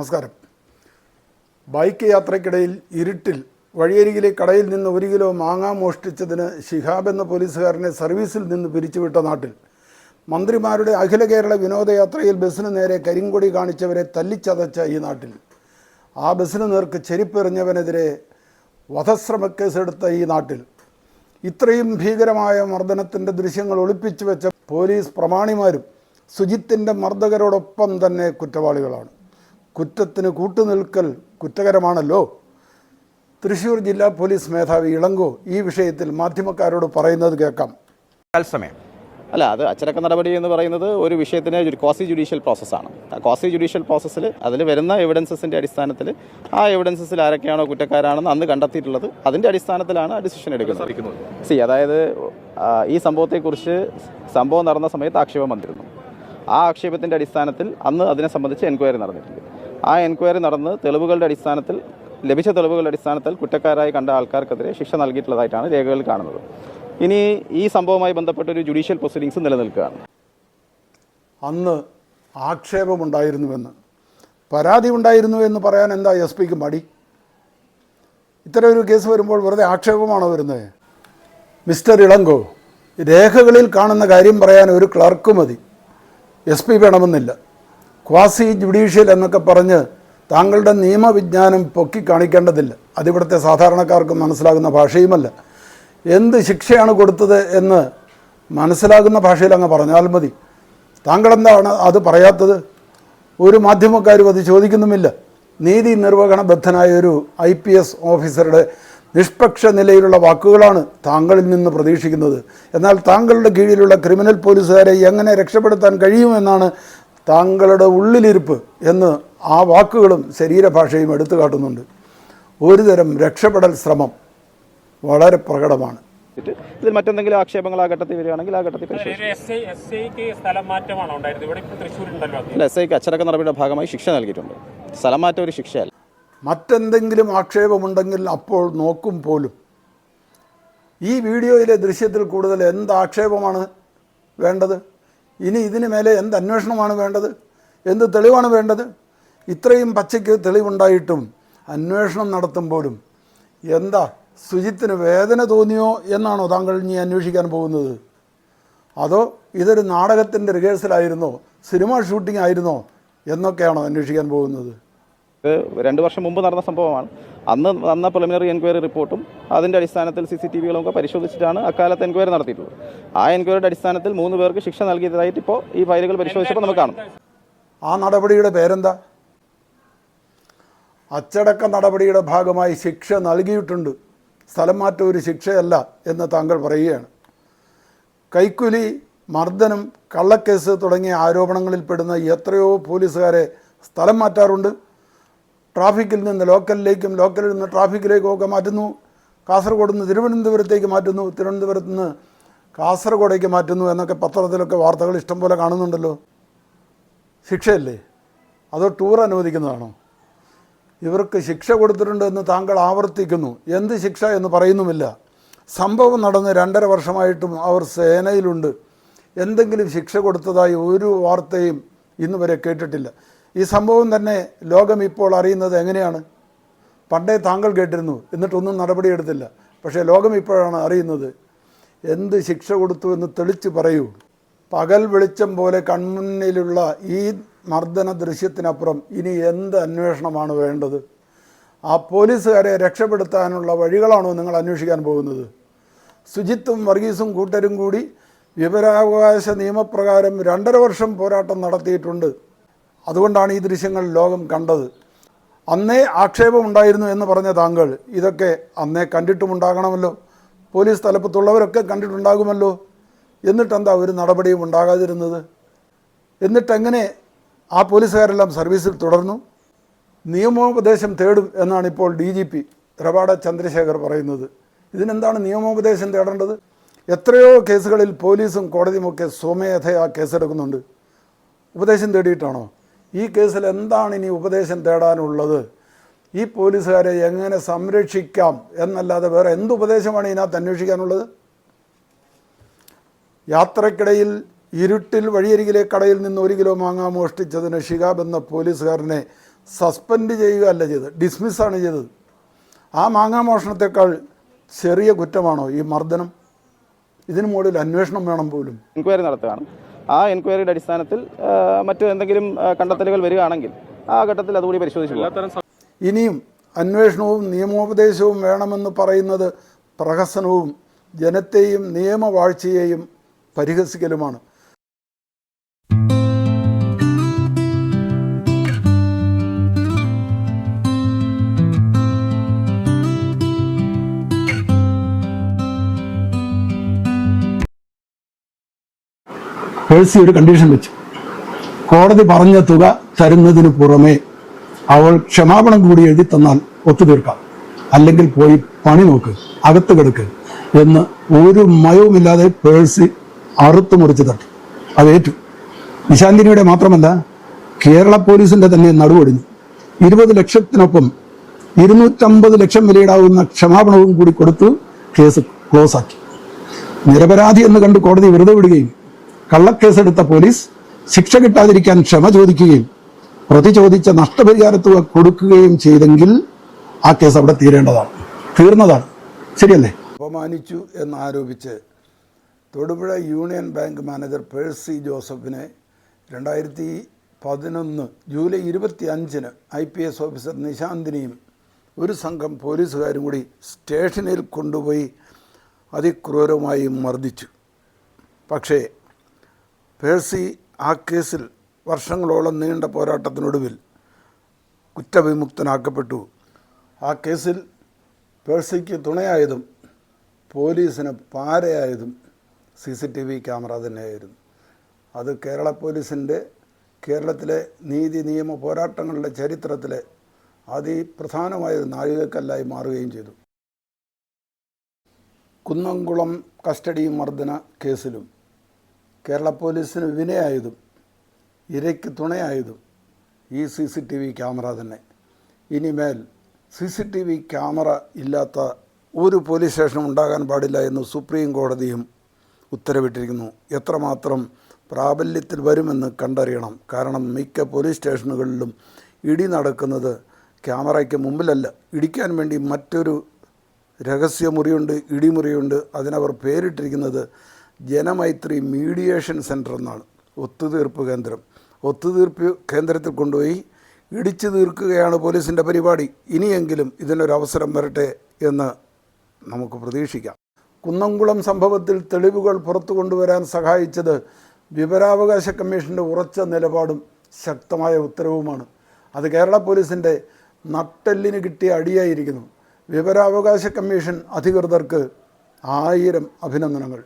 നമസ്കാരം. ബൈക്ക് യാത്രക്കിടയിൽ ഇരുട്ടിൽ വഴിയരികിലെ കടയിൽ നിന്ന് ഒരു കിലോ മാങ്ങ മോഷ്ടിച്ചതിന് ശിഹാബ് എന്ന പോലീസുകാരനെ സർവീസിൽ നിന്ന് പിരിച്ചുവിട്ട നാട്ടിൽ. മന്ത്രിമാരുടെ അഖില കേരള വിനോദയാത്രയിൽ ബസ്സിന് നേരെ കരിങ്കൊടി കാണിച്ചവരെ തല്ലിച്ചതച്ച ഈ നാട്ടിൽ. ആ ബസ്സിന് നേർക്ക് ചെരിപ്പെറിഞ്ഞവനെതിരെ വധശ്രമ കേസെടുത്ത ഈ നാട്ടിൽ. ഇത്രയും ഭീകരമായ മർദ്ദനത്തിന്റെ ദൃശ്യങ്ങൾ ഒളിപ്പിച്ചു വെച്ച പോലീസ് പ്രമാണിമാരും സുജിത്തിന്റെ മർദ്ദകരോടൊപ്പം തന്നെ കുറ്റവാളികളാണ്. കുറ്റത്തിന് കൂട്ടുനിൽക്കൽ കുറ്റകരമാണല്ലോ. തൃശൂർ ജില്ലാ പോലീസ് മേധാവി ഇളങ്കോ ഈ വിഷയത്തിൽ മാധ്യമക്കാരോട് പറയുന്നത് കേൾക്കാം. തത്സമയം അല്ല അത് അച്ചടക്ക നടപടി എന്ന് പറയുന്നത് ഒരു വിഷയത്തിന് ഒരു ക്വാസി ജുഡീഷ്യൽ പ്രോസസ്സാണ്. ആ കോസി ജുഡീഷ്യൽ പ്രോസസ്സിൽ അതിൽ വരുന്ന എവിഡൻസസിന്റെ അടിസ്ഥാനത്തിൽ ആ എവിഡൻസസിൽ ആരൊക്കെയാണോ കുറ്റക്കാരാണെന്ന് അന്ന് കണ്ടെത്തിയിട്ടുള്ളത് അതിന്റെ അടിസ്ഥാനത്തിലാണ് ആ ഡിസിഷൻ എടുക്കുന്നത്. സി അതായത് ഈ സംഭവത്തെക്കുറിച്ച് സംഭവം നടന്ന സമയത്ത് ആക്ഷേപം വന്നിരുന്നു. ആ ആക്ഷേപത്തിന്റെ അടിസ്ഥാനത്തിൽ അന്ന് അതിനെ സംബന്ധിച്ച് എൻക്വയറി നടന്നിട്ടുണ്ട് ആ എൻക്വയറി നടന്ന് തെളിവുകളുടെ അടിസ്ഥാനത്തിൽ ലഭിച്ച തെളിവുകളുടെ അടിസ്ഥാനത്തിൽ കുറ്റക്കാരായി കണ്ട ആൾക്കാർക്കെതിരെ ശിക്ഷ നൽകിയിട്ടുള്ളതായിട്ടാണ് രേഖകളിൽ കാണുന്നത്. ഇനി ഈ സംഭവവുമായി ബന്ധപ്പെട്ട ഒരു ജുഡീഷ്യൽ പ്രൊസീഡിങ്സ് നിലനിൽക്കുകയാണ്. അന്ന് ആക്ഷേപമുണ്ടായിരുന്നുവെന്ന്. പരാതി ഉണ്ടായിരുന്നു എന്ന് പറയാൻ എന്താ എസ് പിക്ക് മടി? ഇത്തരം ഒരു കേസ് വരുമ്പോൾ വെറുതെ ആക്ഷേപമാണോ വരുന്നത് മിസ്റ്റർ ഇളങ്കോ രേഖകളിൽ കാണുന്ന കാര്യം പറയാൻ ഒരു ക്ലർക്ക് മതി. എസ് പി വേണമെന്നില്ല. ക്വാസി ജുഡീഷ്യൽ എന്നൊക്കെ പറഞ്ഞ് താങ്കളുടെ നിയമവിജ്ഞാനം പൊക്കി കാണിക്കേണ്ടതില്ല. അതിവിടുത്തെ സാധാരണക്കാർക്ക് മനസ്സിലാകുന്ന ഭാഷയുമല്ല. എന്ത് ശിക്ഷയാണ് കൊടുത്തത് എന്ന് മനസ്സിലാകുന്ന ഭാഷയിൽ അങ്ങ് പറഞ്ഞാൽ മതി. താങ്കളെന്താണ് അത് പറയാത്തത്? ഒരു മാധ്യമക്കാരും അത് ചോദിക്കുന്നുമില്ല. നീതി നിർവഹണ ബദ്ധനായ ഒരു ഐ പി എസ് ഓഫീസറുടെ നിഷ്പക്ഷ നിലയിലുള്ള വാക്കുകളാണ് താങ്കളിൽ നിന്ന് പ്രതീക്ഷിക്കുന്നത്. എന്നാൽ താങ്കളുടെ കീഴിലുള്ള ക്രിമിനൽ പോലീസുകാരെ എങ്ങനെ രക്ഷപ്പെടുത്താൻ കഴിയുമെന്നാണ് താങ്കളുടെ ഉള്ളിലിരിപ്പ് എന്ന് ആ വാക്കുകളും ശരീരഭാഷയും എടുത്തു കാട്ടുന്നുണ്ട്. ഒരുതരം രക്ഷപ്പെടൽ ശ്രമം വളരെ പ്രകടമാണ്. ഇതിൽ മറ്റെന്തെങ്കിലും ആക്ഷേപങ്ങൾ ആ ഘട്ടത്തിൽ വരികയാണെങ്കിൽ ആ ഘട്ടത്തിൽ അല്ല എസ് ഐക്ക് അച്ചടക്ക നടപടിയുടെ ഭാഗമായി ശിക്ഷ നൽകിയിട്ടുണ്ട്. സ്ഥലം മാറ്റം ഒരു ശിക്ഷയല്ല. മറ്റെന്തെങ്കിലും ആക്ഷേപമുണ്ടെങ്കിൽ അപ്പോൾ നോക്കും പോലും. ഈ വീഡിയോയിലെ ദൃശ്യത്തിൽ കൂടുതൽ എന്ത് ആക്ഷേപമാണ് വേണ്ടത്? ഇനി ഇതിന് മേലെ എന്ത് അന്വേഷണമാണ് വേണ്ടത്? എന്ത് തെളിവാണ് വേണ്ടത്? ഇത്രയും പച്ചയ്ക്ക് തെളിവുണ്ടായിട്ടും അന്വേഷണം നടത്തുമ്പോഴും എന്താ സുജിത്തിന് വേദന തോന്നിയോ എന്നാണോ താങ്കൾ ഇനി അന്വേഷിക്കാൻ പോകുന്നത്? അതോ ഇതൊരു നാടകത്തിന്റെ റിഹേഴ്സലായിരുന്നോ സിനിമ ഷൂട്ടിംഗ് ആയിരുന്നോ എന്നൊക്കെയാണോ അന്വേഷിക്കാൻ പോകുന്നത്? ഇത് രണ്ട് വർഷം മുമ്പ് നടന്ന സംഭവമാണ്. അന്ന് വന്ന പ്രിലിമിനറി എൻക്വയറി റിപ്പോർട്ടും അതിന്റെ അടിസ്ഥാനത്തിൽ സി സി ടി വികളൊക്കെ പരിശോധിച്ചിട്ടാണ് അക്കാലത്ത് എൻക്വയറി നടത്തിയിട്ടുള്ളത്. ആ എൻക്വയറിയുടെ അടിസ്ഥാനത്തിൽ മൂന്ന് പേർക്ക് ശിക്ഷ നൽകിയതായിട്ട് ഇപ്പോൾ ഈ ഫയലുകൾ പരിശോധിച്ചപ്പോൾ നമുക്ക് കാണും. ആ നടപടിയുടെ പേരെന്താ? അച്ചടക്ക നടപടിയുടെ ഭാഗമായി ശിക്ഷ നൽകിയിട്ടുണ്ട്. സ്ഥലം മാറ്റം ഒരു ശിക്ഷയല്ല എന്ന് താങ്കൾ പറയുകയാണ്. കൈക്കൂലി മർദ്ദനം കള്ളക്കേസ് തുടങ്ങിയ ആരോപണങ്ങളിൽപ്പെടുന്ന എത്രയോ പോലീസുകാരെ സ്ഥലം മാറ്റാറുണ്ട്. ട്രാഫിക്കിൽ നിന്ന് ലോക്കലിലേക്കും ലോക്കലിൽ നിന്ന് ട്രാഫിക്കിലേക്കും ഒക്കെ മാറ്റുന്നു. കാസർഗോഡ് നിന്ന് തിരുവനന്തപുരത്തേക്ക് മാറ്റുന്നു. തിരുവനന്തപുരത്ത് നിന്ന് കാസർഗോഡേക്ക് മാറ്റുന്നു എന്നൊക്കെ പത്രത്തിലൊക്കെ വാർത്തകൾ ഇഷ്ടംപോലെ കാണുന്നുണ്ടല്ലോ. ശിക്ഷയല്ലേ? അതോ ടൂർ അനുവദിക്കുന്നതാണോ? ഇവർക്ക് ശിക്ഷ കൊടുത്തിട്ടുണ്ട് എന്ന് താങ്കൾ ആവർത്തിക്കുന്നു. എന്ത് ശിക്ഷ എന്ന് പറയുന്നുമില്ല. സംഭവം നടന്ന് രണ്ടര വർഷമായിട്ടും അവർ സേനയിലുണ്ട്. എന്തെങ്കിലും ശിക്ഷ കൊടുത്തതായി ഒരു വാർത്തയും ഇന്നുവരെ കേട്ടിട്ടില്ല. ഈ സംഭവം തന്നെ ലോകം ഇപ്പോൾ അറിയുന്നത് എങ്ങനെയാണ്? പണ്ടേ താങ്കൾ കേട്ടിരുന്നു എന്നിട്ടൊന്നും നടപടിയെടുത്തില്ല. പക്ഷേ ലോകം ഇപ്പോഴാണ് അറിയുന്നത്. എന്ത് ശിക്ഷ കൊടുത്തു എന്ന് തെളിച്ച് പറയൂ. പകൽ വെളിച്ചം പോലെ കൺമുന്നിലുള്ള ഈ മർദ്ദന ദൃശ്യത്തിനപ്പുറം ഇനി എന്ത് അന്വേഷണമാണ് വേണ്ടത്? ആ പോലീസുകാരെ രക്ഷപ്പെടുത്താനുള്ള വഴികളാണോ നിങ്ങൾ അന്വേഷിക്കാൻ പോകുന്നത്? സുജിത്തും വർഗീസും കൂട്ടരും കൂടി വിവരാവകാശ നിയമപ്രകാരം രണ്ടര വർഷം പോരാട്ടം നടത്തിയിട്ടുണ്ട്. അതുകൊണ്ടാണ് ഈ ദൃശ്യങ്ങൾ ലോകം കണ്ടത്. അന്നേ ആക്ഷേപമുണ്ടായിരുന്നു എന്ന് പറഞ്ഞ താങ്കൾ ഇതൊക്കെ അന്നേ കണ്ടിട്ടുമുണ്ടാകണമല്ലോ. പോലീസ് തലപ്പത്തുള്ളവരൊക്കെ കണ്ടിട്ടുണ്ടാകുമല്ലോ. എന്നിട്ടെന്താ ഒരു നടപടിയും ഉണ്ടാകാതിരുന്നത്? എന്നിട്ടെങ്ങനെ ആ പോലീസുകാരെല്ലാം സർവീസിൽ തുടർന്നു? നിയമോപദേശം തേടും എന്നാണ് ഇപ്പോൾ D G P Ravada Chandrasekhar പറയുന്നത്. ഇതിനെന്താണ് നിയമോപദേശം തേടേണ്ടത്? എത്രയോ കേസുകളിൽ പോലീസും കോടതിയുമൊക്കെ സ്വമേധയാ കേസെടുക്കുന്നുണ്ട്. ഉപദേശം തേടിയിട്ടാണോ? ഈ കേസിൽ എന്താണ് ഇനി ഉപദേശം തേടാനുള്ളത്? ഈ പോലീസുകാരെ എങ്ങനെ സംരക്ഷിക്കാം? എന്നല്ലാതെ വേറെ എന്ത് ഉപദേശമാണ് ഇതിനകത്ത് അന്വേഷിക്കാനുള്ളത്? യാത്രക്കിടയിൽ ഇരുട്ടിൽ വഴിയരികിലെ കടയിൽ നിന്ന് ഒരു കിലോ മാങ്ങ മോഷ്ടിച്ചതിന് ഷിഹാബ് എന്ന പോലീസുകാരനെ സസ്പെൻഡ് ചെയ്യുക ചെയ്യുകയല്ല ചെയ്തത് ഡിസ്മിസ്സാണ് ചെയ്തത്. ആ മാങ്ങാ മോഷണത്തെക്കാൾ ചെറിയ കുറ്റമാണോ ഈ മർദ്ദനം? ഇതിനു മുകളിൽ അന്വേഷണം വേണം പോലും. എൻക്വയറി നടത്തുകയാണ്. ആ എൻക്വയറിയുടെ അടിസ്ഥാനത്തിൽ മറ്റു എന്തെങ്കിലും കണ്ടെത്തലുകൾ വരികയാണെങ്കിൽ ആ ഘട്ടത്തിൽ അതുകൂടി പരിശോധിച്ചു. ഇനിയും അന്വേഷണവും നിയമോപദേശവും വേണമെന്ന് പറയുന്നത് പ്രഹസനവും ജനത്തെയും നിയമവാഴ്ചയെയും പരിഹസിക്കലുമാണ് പേഴ്സി ഒരു കണ്ടീഷൻ വെച്ചു. കോടതി പറഞ്ഞ തുക തരുന്നതിന് പുറമേ അവൾ ക്ഷമാപണം കൂടി എഴുതി തന്നാൽ ഒത്തുതീർക്കാം. അല്ലെങ്കിൽ പോയി പണി നോക്ക് അകത്ത് കിടക്ക് എന്ന് ഒരു മയവുമില്ലാതെ പേഴ്സി അറുത്തു മുറിച്ച് തട്ടി. അതേറ്റു. നിശാന്തിനിയുടെ മാത്രമല്ല കേരള പോലീസിന്റെ തന്നെ നടുവൊടിഞ്ഞു. ഇരുപത് ലക്ഷത്തിനൊപ്പം ഇരുന്നൂറ്റമ്പത് ലക്ഷം വിലയിടാവുന്ന ക്ഷമാപണവും കൂടി കൊടുത്തു കേസ് ക്ലോസാക്കി നിരപരാധി എന്ന് കണ്ട് കോടതി വെറുതെ വിടുകയും കള്ളക്കേസെടുത്ത പോലീസ് ശിക്ഷ കിട്ടാതിരിക്കാൻ ക്ഷമ ചോദിക്കുകയും പ്രതി ചോദിച്ച നഷ്ടപരിഹാരത്തുക കൊടുക്കുകയും ചെയ്തെങ്കിൽ ആ കേസ് അവിടെ തീരേണ്ടതാണ് തീർന്നതാണ്. ശരിയല്ലേ? അപമാനിച്ചു എന്നാരോപിച്ച് Thodupuzha union bank manager Percy ജോസഫിനെ രണ്ടായിരത്തി പതിനൊന്ന് ജൂലൈ ഇരുപത്തി അഞ്ചിന് ഐ പി എസ് ഓഫീസർ നിശാന്തിനെയും ഒരു സംഘം പോലീസുകാരും കൂടി സ്റ്റേഷനിൽ കൊണ്ടുപോയി അതിക്രൂരമായി മർദ്ദിച്ചു. പക്ഷേ പേഴ്സി ആ കേസിൽ വർഷങ്ങളോളം നീണ്ട പോരാട്ടത്തിനൊടുവിൽ കുറ്റവിമുക്തനാക്കപ്പെട്ടു. ആ കേസിൽ പേഴ്സിക്ക് തുണയായതും പോലീസിന് പാരയായതും C C T V camera തന്നെയായിരുന്നു. അത് കേരള പോലീസിന്റെ കേരളത്തിലെ നീതി നിയമ പോരാട്ടങ്ങളുടെ ചരിത്രത്തിലെ അതിപ്രധാനമായ ഒരു നാഴികക്കല്ലായി മാറുകയും ചെയ്തു. കുന്നംകുളം കസ്റ്റഡി മർദ്ദന കേസിലും കേരള പോലീസിന് വിനയായതും ഇരയ്ക്ക് തുണയായതും ഈ C C T V camera തന്നെ. ഇനിമേൽ C C T V camera ഇല്ലാത്ത ഒരു പോലീസ് സ്റ്റേഷനും ഉണ്ടാകാൻ പാടില്ല എന്ന് സുപ്രീം കോടതിയും ഉത്തരവിട്ടിരിക്കുന്നു. എത്രമാത്രം പ്രാബല്യത്തിൽ വരുമെന്ന് കണ്ടറിയണം. കാരണം മിക്ക പോലീസ് സ്റ്റേഷനുകളിലും ഇടി നടക്കുന്നത് ക്യാമറയ്ക്ക് മുമ്പിലല്ല. ഇടിക്കാൻ വേണ്ടി മറ്റൊരു രഹസ്യമുറിയുണ്ട് ഇടിമുറിയുണ്ട്. അതിനവർ പേരിട്ടിരിക്കുന്നത് ജനമൈത്രി മീഡിയേഷൻ സെന്റർ എന്നാണ്. ഒത്തുതീർപ്പ് കേന്ദ്രം. ഒത്തുതീർപ്പ് കേന്ദ്രത്തിൽ കൊണ്ടുപോയി ഇടിച്ചു തീർക്കുകയാണ് പോലീസിന്റെ പരിപാടി. ഇനിയെങ്കിലും ഇതിനൊരവസരം വരട്ടെ എന്ന് നമുക്ക് പ്രതീക്ഷിക്കാം. കുന്നംകുളം സംഭവത്തിൽ തെളിവുകൾ പുറത്തു കൊണ്ടുവരാൻ സഹായിച്ചത് വിവരാവകാശ കമ്മീഷന്റെ ഉറച്ച നിലപാടും ശക്തമായ ഉത്തരവുമാണ്. അത് കേരള പോലീസിന്റെ നട്ടെല്ലിന് കിട്ടിയ അടിയായിരിക്കുന്നു. വിവരാവകാശ കമ്മീഷൻ അധികൃതർക്ക് ആയിരം അഭിനന്ദനങ്ങൾ.